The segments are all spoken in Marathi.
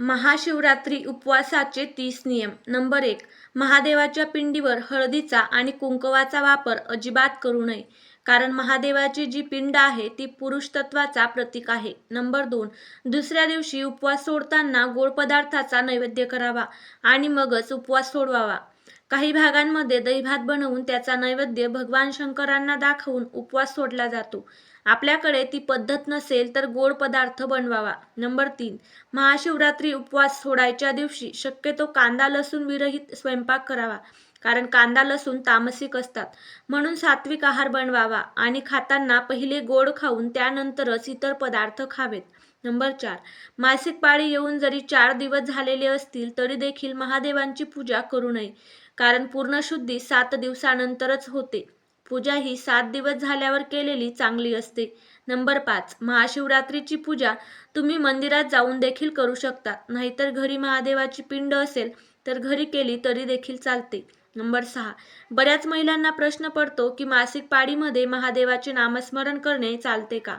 महाशिवरात्री उपवासाचे तीस नियम. नंबर एक महादेवाच्या पिंडीवर हळदीचा आणि कुंकवाचा वापर अजिबात करू नये कारण महादेवाची जी पिंड आहे ती पुरुष तत्वाचा प्रतीक आहे. नंबर दोन दुसऱ्या दिवशी उपवास सोडताना गोड पदार्थाचा नैवेद्य करावा आणि मगच उपवास सोडवावा. काही भागांमध्ये दहीभात बनवून त्याचा नैवेद्य भगवान शंकरांना दाखवून उपवास सोडला जातो. आपल्याकडे ती पद्धत नसेल तर गोड पदार्थ बनवावा. नंबर तीन महाशिवरात्री उपवास सोडायच्या दिवशी शक्यतो कांदा लसूण विरहित स्वयंपाक करावा. कारण कांदा लसूण तामसिक असतात. म्हणून सात्विक आहार बनवावा आणि खाताना पहिले गोड खाऊन त्यानंतरच इतर पदार्थ खावेत. नंबर चार मासिक पाळी येऊन जरी चार दिवस झालेले असतील तरी देखील महादेवांची पूजा करू नये. कारण पूर्ण शुद्धी सात दिवसानंतरच होते. पूजा ही सात दिवस झाल्यावर केलेली चांगली असते. नंबर पाच महाशिवरात्रीची पूजा तुम्ही मंदिरात जाऊन देखील करू शकता. नाहीतर घरी महादेवाची पिंड असेल तर घरी केली तरी देखील चालते. नंबर सहा बऱ्याच महिलांना प्रश्न पडतो की मासिक पाळीमध्ये महादेवाचे नामस्मरण करणे चालते का?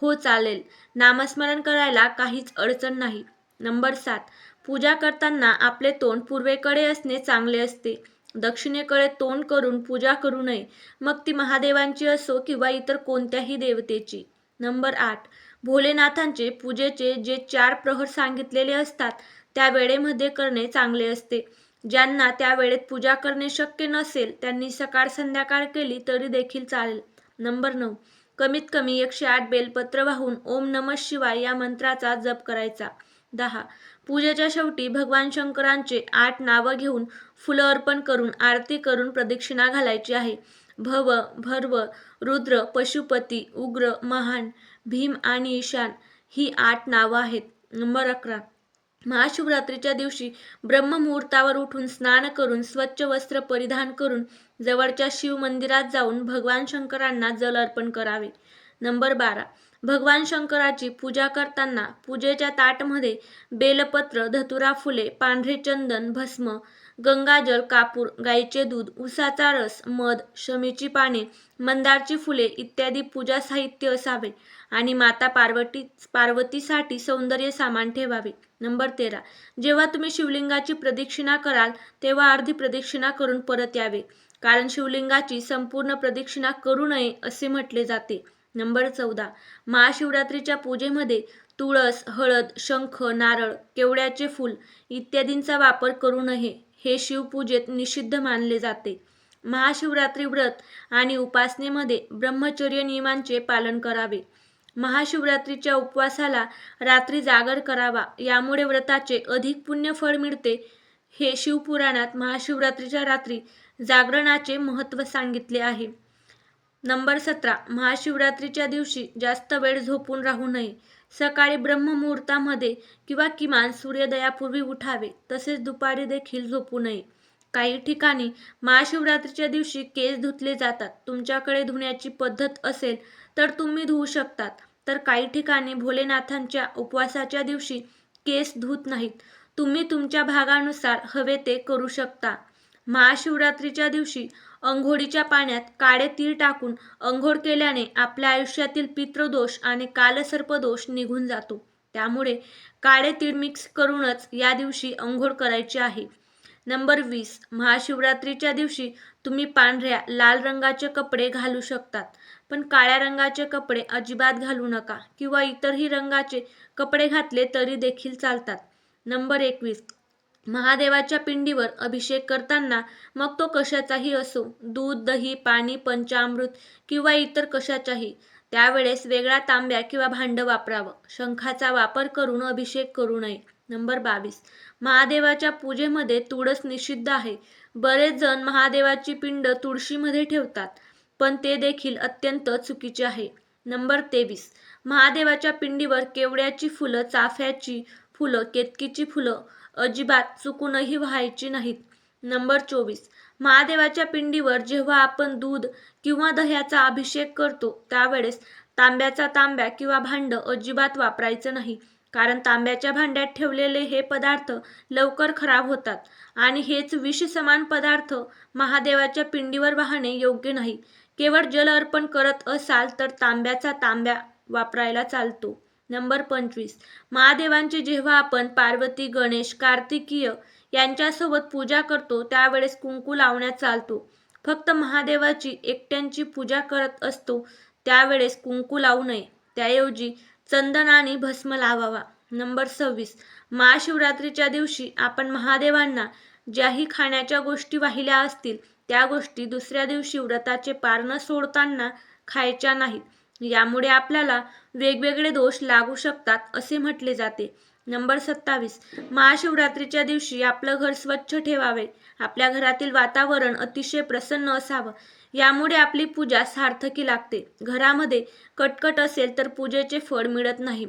हो चालेल. नामस्मरण करायला काहीच अडचण नाही. नंबर सात पूजा करताना आपले तोंड पूर्वेकडे असणे चांगले असते. दक्षिणेकडे तोंड करून पूजा करू नये. मग ती महादेवांची असो किंवा इतर कोणत्याही देवतेची. नंबर आठ. भोलेनाथांचे पूजेचे जे चार प्रहर सांगितलेले असतात त्या वेळेमध्ये करणे चांगले असते. ज्यांना त्या वेळेत पूजा करणे शक्य नसेल त्यांनी सकाळ संध्याकाळ केली तरी देखील चालेल. नंबर नऊ. कमीत कमी एकशे आठ बेलपत्र वाहून ओम नम शिवाय या मंत्राचा जप करायचा. दहा. पूजेच्या शेवटी भगवान शंकरांचे आठ नावं घेऊन फुलं अर्पण करून आरती करून प्रदक्षिणा घालायची आहे. भव भर्व रुद्र पशुपती उग्र महान भीम आणि ईशान ही आठ नावं आहेत. नंबर अकरा. महाशिवरात्रीच्या दिवशी ब्रह्ममुहूर्तावर उठून स्नान करून स्वच्छ वस्त्र परिधान करून जवळच्या शिव मंदिरात जाऊन भगवान शंकरांना जल अर्पण करावे. नंबर बारा. भगवान शंकराची पूजा करताना पूजेच्या ताटमध्ये बेलपत्र धतुरा फुले पांढरे चंदन भस्म गंगाजल कापूर गाईचे दूध उसाचा रस मध शमीची पाने मंदारची फुले इत्यादी पूजा साहित्य असावे आणि माता पार्वती पार्वतीसाठी सौंदर्य सामान ठेवावे. नंबर तेरा. जेव्हा तुम्ही शिवलिंगाची प्रदक्षिणा कराल तेव्हा अर्धी प्रदक्षिणा करून परत यावे. कारण शिवलिंगाची संपूर्ण प्रदक्षिणा करू नये असे म्हटले जाते. नंबर चौदा. महाशिवरात्रीच्या पूजेमध्ये तुळस हळद शंख नारळ केवड्याचे फूल इत्यादींचा वापर करू नये हे शिवपूजेत निषिद्ध मानले जाते. महाशिवरात्री व्रत आणि उपासनेमध्ये ब्रह्मचर्य नियमांचे पालन करावे. महाशिवरात्रीच्या उपवासाला रात्री जागर करावा यामुळे व्रताचे अधिक पुण्य फळ मिळते हे शिवपुराणात महाशिवरात्रीच्या रात्री जागरणाचे महत्त्व सांगितले आहे. नंबर सतरा महाशिवरात्रीच्या दिवशी जास्त वेळ झोपून राहू नये. सकाळी ब्रह्ममुहूर्तामध्ये किंवा किमान सूर्योदयापूर्वी उठावे तसेच दुपारी देखील झोपू नये. काही ठिकाणी महाशिवरात्रीच्या दिवशी केस धुतले जातात. तुमच्याकडे धुण्याची पद्धत असेल तर तुम्ही धुवू शकतात. तर काही ठिकाणी भोलेनाथांच्या उपवासाच्या दिवशी केस धुत नाहीत. तुम्ही तुमच्या भागानुसार हवे ते करू शकता. महाशिवरात्रीच्या दिवशी अंघोळीच्या पाण्यात काळे तीळ टाकून अंघोळ केल्याने आपल्या आयुष्यातील पितृदोष आणि कालसर्पदोष निघून जातो. त्यामुळे काळे तीळ मिक्स करूनच या दिवशी अंघोळ करायची आहे. नंबर वीस महाशिवरात्रीच्या दिवशी तुम्ही पांढऱ्या लाल रंगाचे कपडे घालू शकतात. पण काळ्या रंगाचे कपडे अजिबात घालू नका किंवा इतरही रंगाचे कपडे घातले तरी देखील चालतात. नंबर एकवीस महादेवाच्या पिंडीवर अभिषेक करताना मग तो कशाचाही असो दूध दही पाणी पंचामृत किंवा इतर कशाचाही त्यावेळेस वेगळा तांब्या किंवा भांड वापरावं. शंखाचा वापर करून अभिषेक करू नये. नंबर बावीस. महादेवाच्या पूजेमध्ये तुळस निषिद्ध आहे. बरेच जण महादेवाची पिंड तुळशीमध्ये ठेवतात पण ते देखील अत्यंत चुकीचे आहे. नंबर तेवीस. महादेवाच्या पिंडीवर केवड्याची फुलं चाफ्याची फुलं केतकीची फुलं अजिबात चुकूनही व्हायची नाहीत. नंबर चोवीस. महादेवाच्या पिंडीवर जेव्हा आपण दूध किंवा दह्याचा अभिषेक करतो त्यावेळेस तांब्याचा तांब्या किंवा भांड अजिबात वापरायचं नाही. कारण तांब्याच्या भांड्यात ठेवलेले हे पदार्थ लवकर खराब होतात आणि हेच विष समान पदार्थ महादेवाच्या पिंडीवर वाहणे योग्य नाही. केवळ जल अर्पण करत असाल तर तांब्याचा तांब्या वापरायला चालतो. नंबर पंचवीस. महादेवांची जेव्हा आपण पार्वती गणेश कार्तिकीय यांच्यासोबत पूजा करतो त्यावेळेस कुंकू लावण्यात चालतो. फक्त महादेवाची एकट्यांची पूजा करत असतो त्यावेळेस कुंकू लावू नये. त्याऐवजी चंदन आणि भस्म लावावा. नंबर सव्वीस. महाशिवरात्रीच्या दिवशी आपण महादेवांना ज्याही खाण्याच्या गोष्टी वाहिल्या असतील त्या गोष्टी दुसऱ्या दिवशी व्रताचे पारण सोडताना खायच्या नाहीत. यामुळे आपल्याला वेगवेगळे दोष लागू शकतात असे म्हटले जाते. नंबर सत्तावीस. महाशिवरात्रीच्या दिवशी आपलं घर स्वच्छ ठेवावे. आपल्या घरातील वातावरण अतिशय प्रसन्न असावं. यामुळे आपली पूजा सार्थकी लागते. घरामध्ये कटकट असेल तर पूजेचे फळ मिळत नाही.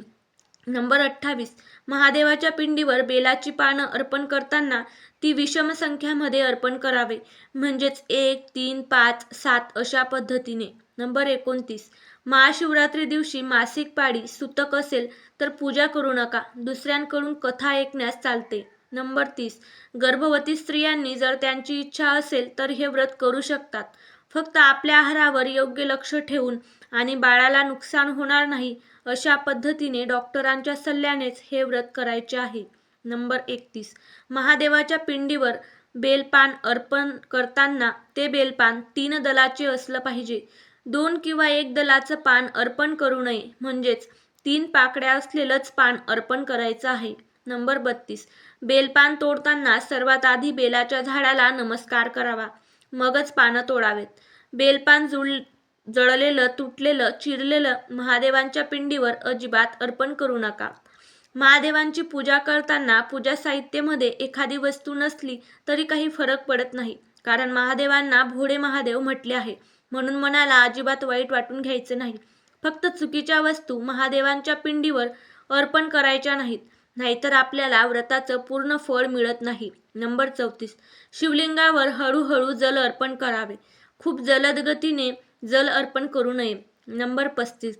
नंबर अठ्ठावीस. महादेवाच्या पिंडीवर बेलाची पानं अर्पण करताना ती विषम संख्यामध्ये अर्पण करावे. म्हणजेच एक तीन पाच सात अशा पद्धतीने. नंबर एकोणतीस. महाशिवरात्री दिवशी मासिक पाळी सुतक असेल तर पूजा करू नका. दुसऱ्यांकडून कथा ऐकण्यास चालते. नंबर तीस. गर्भवती स्त्रियांनी जर त्यांची इच्छा असेल तर हे व्रत करू शकतात. फक्त आपल्या आहारावर योग्य लक्ष ठेवून आणि बाळाला नुकसान होणार नाही अशा पद्धतीने डॉक्टरांच्या सल्ल्यानेच हे व्रत करायचे आहे. नंबर एकतीस. महादेवाच्या पिंडीवर बेलपान अर्पण करताना ते बेलपान तीन दलाचे असलं पाहिजे. दोन किंवा एक दलाचं पान अर्पण करू नये. म्हणजेच तीन पाकड्या असलेलंच पान अर्पण करायचं आहे. नंबर बत्तीस. बेलपान तोडताना सर्वात आधी बेलाच्या झाडाला नमस्कार करावा. मगच पानं तोडावेत. बेलपान जुळ जळलेलं तुटलेलं चिरलेलं महादेवांच्या पिंडीवर अजिबात अर्पण करू नका. महादेवांची पूजा करताना पूजा साहित्यामध्ये एखादी वस्तू नसली तरी काही फरक पडत नाही. कारण महादेवांना भोळे महादेव म्हटले आहे. म्हणून मनाला अजिबात वाईट वाटून घ्यायचे नाही. फक्त चुकीच्या वस्तू महादेवांच्या पिंडीवर अर्पण करायच्या नाहीत. नाहीतर आपल्याला व्रताचं पूर्ण फळ मिळत नाही. नंबर चौतीस. शिवलिंगावर हळूहळू जल अर्पण करावे. खूप जलद गतीने जल अर्पण करू नये. नंबर पस्तीस.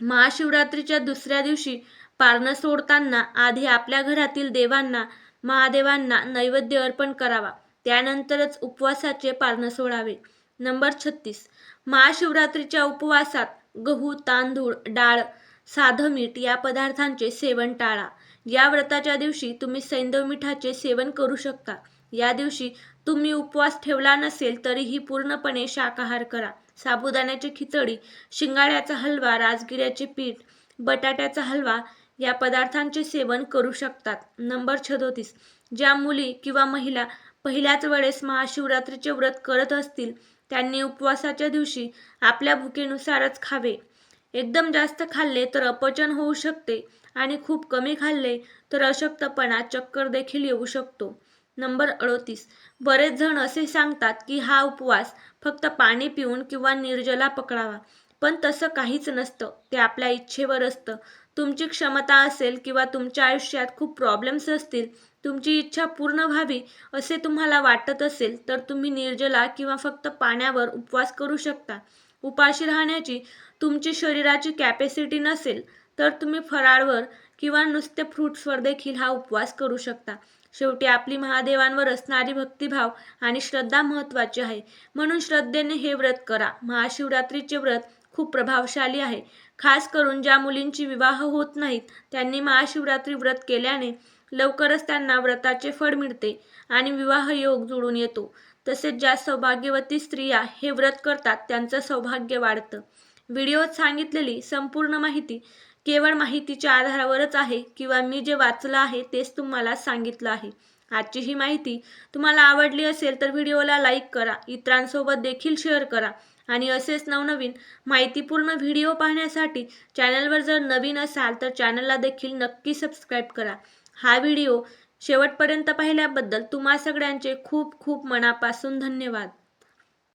महाशिवरात्रीच्या दुसऱ्या दिवशी पारणं सोडताना आधी आपल्या घरातील देवांना महादेवांना नैवेद्य अर्पण करावा. त्यानंतरच उपवासाचे पारणं सोडावे. नंबर छत्तीस. महाशिवरात्रीच्या उपवासात गहू तांदूळ डाळ साधं मीठ या पदार्थांचे सेवन टाळा. या व्रताच्या दिवशी तुम्ही सैंदव मिठाचे सेवन करू शकता. या दिवशी तुम्ही उपवास ठेवला नसेल तरीही पूर्णपणे शाकाहार करा. साबुदाण्याची खिचडी शिंगाड्याचा हलवा राजगिऱ्याचे पीठ बटाट्याचा हलवा या पदार्थांचे सेवन करू शकतात. नंबर छदोतीस. ज्या मुली किंवा महिला पहिल्याच वेळेस महाशिवरात्रीचे व्रत करत असतील त्यांनी उपवासाच्या दिवशी आपल्या भुकेनुसारच खावे. एकदम जास्त खाल्ले तर अपचन होऊ शकते आणि खूप कमी खाल्ले तर अशक्तपणा चक्कर देखील येऊ शकतो. नंबर अडोतीस. बरेच जण असे सांगतात की हा उपवास फक्त पाणी पिऊन किंवा निर्जला पकडावा. पण तसं काहीच नसतं. ते आपल्या इच्छेवर असतं. तुमची क्षमता असेल किंवा तुमच्या आयुष्यात खूप प्रॉब्लेम्स असतील तुमची इच्छा पूर्ण व्हावी असे तुम्हाला वाटत असेल तर तुम्ही निर्जला किंवा फक्त पाण्यावर उपवास करू शकता. उपाशी राहण्याची तुमची शरीराची कॅपॅसिटी नसेल तर तुम्ही फराळवर किंवा नुसते फ्रूट्सवर देखील हा उपवास करू शकता. शेवटी आपली महादेवांवर असणारी भक्तिभाव आणि श्रद्धा महत्त्वाची आहे. म्हणून श्रद्धेने हे व्रत करा. महाशिवरात्रीचे व्रत खूप प्रभावशाली आहे. खास करून ज्या मुलींची विवाह होत नाहीत त्यांनी महाशिवरात्री व्रत केल्याने लवकरच त्यांना व्रताचे फळ मिळते आणि विवाह योग जुळून येतो. तसेच ज्या सौभाग्यवती स्त्रिया हे व्रत करतात त्यांचं सौभाग्य वाढतं. व्हिडिओत सांगितलेली संपूर्ण माहिती केवळ माहितीच्या आधारावरच आहे किंवा मी जे वाचलं आहे तेच तुम्हाला सांगितलं आहे. आजची ही माहिती तुम्हाला आवडली असेल तर व्हिडिओला लाईक करा इतरांसोबत देखील शेअर करा आणि असेच नवनवीन माहितीपूर्ण व्हिडिओ पाहण्यासाठी चॅनलवर जर नवीन असाल तर चॅनलला देखील नक्की सबस्क्राईब करा. हा व्हिडिओ शेवटपर्यंत पाहिल्याबद्दल तुम्हा सगळ्यांचे खूप खूप मनापासून धन्यवाद.